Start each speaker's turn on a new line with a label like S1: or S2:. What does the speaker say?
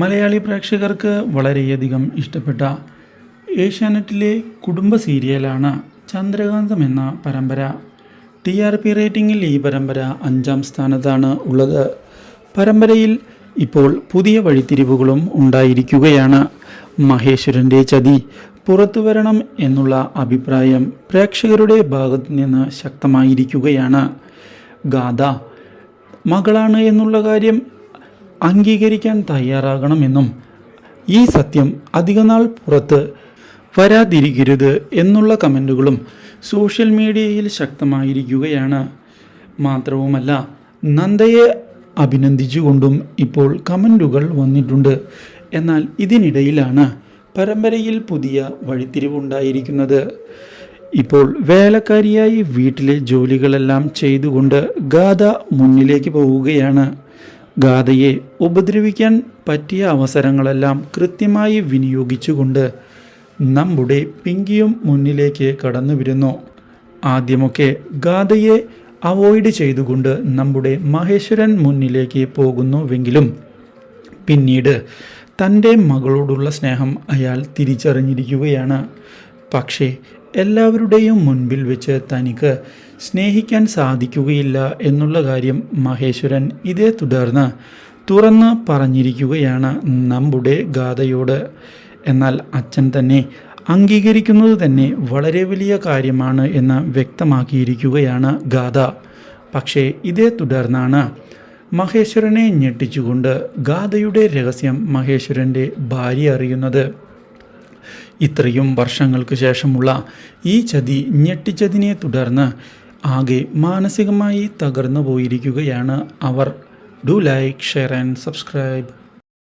S1: മലയാളി പ്രേക്ഷകർക്ക് വളരെയധികം ഇഷ്ടപ്പെട്ട ഏഷ്യാനെറ്റിലെ കുടുംബ സീരിയലാണ് ചന്ദ്രകാന്തം എന്ന പരമ്പര. ടി ആർ പി റേറ്റിംഗിൽ ഈ പരമ്പര അഞ്ചാം സ്ഥാനത്താണ് ഉള്ളത്. പരമ്പരയിൽ ഇപ്പോൾ പുതിയ വഴിത്തിരിവുകളും ഉണ്ടായിരിക്കുകയാണ്. മഹേശ്വരന്റെ ചതി പുറത്തു വരണം എന്നുള്ള അഭിപ്രായം പ്രേക്ഷകരുടെ ഭാഗത്തു നിന്ന് ശക്തമായിരിക്കുകയാണ്. ഗാഥ മകളാണ് എന്നുള്ള കാര്യം അംഗീകരിക്കാൻ തയ്യാറാകണമെന്നും ഈ സത്യം അധികനാൾ പുറത്ത് വരാതിരിക്കരുത് എന്നുള്ള കമന്റുകളും സോഷ്യൽ മീഡിയയിൽ ശക്തമായിരിക്കുകയാണ്. മാത്രവുമല്ല നന്ദയെ അഭിനന്ദിച്ചുകൊണ്ടും ഇപ്പോൾ കമന്റുകൾ വന്നിട്ടുണ്ട്. എന്നാൽ ഇതിനിടയിലാണ് പരമ്പരയിൽ പുതിയ വഴിത്തിരിവുണ്ടായിരിക്കുന്നത്. ഇപ്പോൾ വേലക്കാരിയായി വീട്ടിലെ ജോലികളെല്ലാം ചെയ്തുകൊണ്ട് ഗാഥ മുന്നിലേക്ക് പോവുകയാണ്. ഗാഥയെ ഉപദ്രവിക്കാൻ പറ്റിയ അവസരങ്ങളെല്ലാം കൃത്യമായി വിനിയോഗിച്ചുകൊണ്ട് നമ്മുടെ പിങ്കിയും മുന്നിലേക്ക് കടന്നു വരുന്നു ആദ്യമൊക്കെ ഗാഥയെ അവോയ്ഡ് ചെയ്തുകൊണ്ട് നമ്മുടെ മഹേശ്വരൻ മുന്നിലേക്ക് പോകുന്നുവെങ്കിലും പിന്നീട് തന്റെ മകളോടുള്ള സ്നേഹം അയാൾ തിരിച്ചറിഞ്ഞിരിക്കുകയാണ്. പക്ഷേ എല്ലാവരുടെയും മുൻപിൽ വെച്ച് തനിക്ക് സ്നേഹിക്കാൻ സാധിക്കുകയില്ല എന്നുള്ള കാര്യം മഹേശ്വരൻ ഇതേ തുടർന്ന് തുറന്ന് പറഞ്ഞിരിക്കുകയാണ് നമ്മുടെ ഗാഥയോട്. എന്നാൽ അച്ഛൻ തന്നെ അംഗീകരിക്കുന്നത് തന്നെ വളരെ വലിയ കാര്യമാണ് എന്ന് വ്യക്തമാക്കിയിരിക്കുകയാണ് ഗാഥ. പക്ഷേ ഇതേ തുടർന്നാണ് മഹേശ്വരനെ ഞെട്ടിച്ചുകൊണ്ട് ഗാഥയുടെ രഹസ്യം മഹേശ്വരന്റെ ഭാര്യ അറിയുന്നത്. ഇത്രയും വർഷങ്ങൾക്ക് ശേഷമുള്ള ഈ ചതി ഞെട്ടിച്ചതിനെ തുടർന്ന് ആകെ മാനസികമായി തകർന്നു പോയിരിക്കുകയാണ് അവർ. Do like share and subscribe.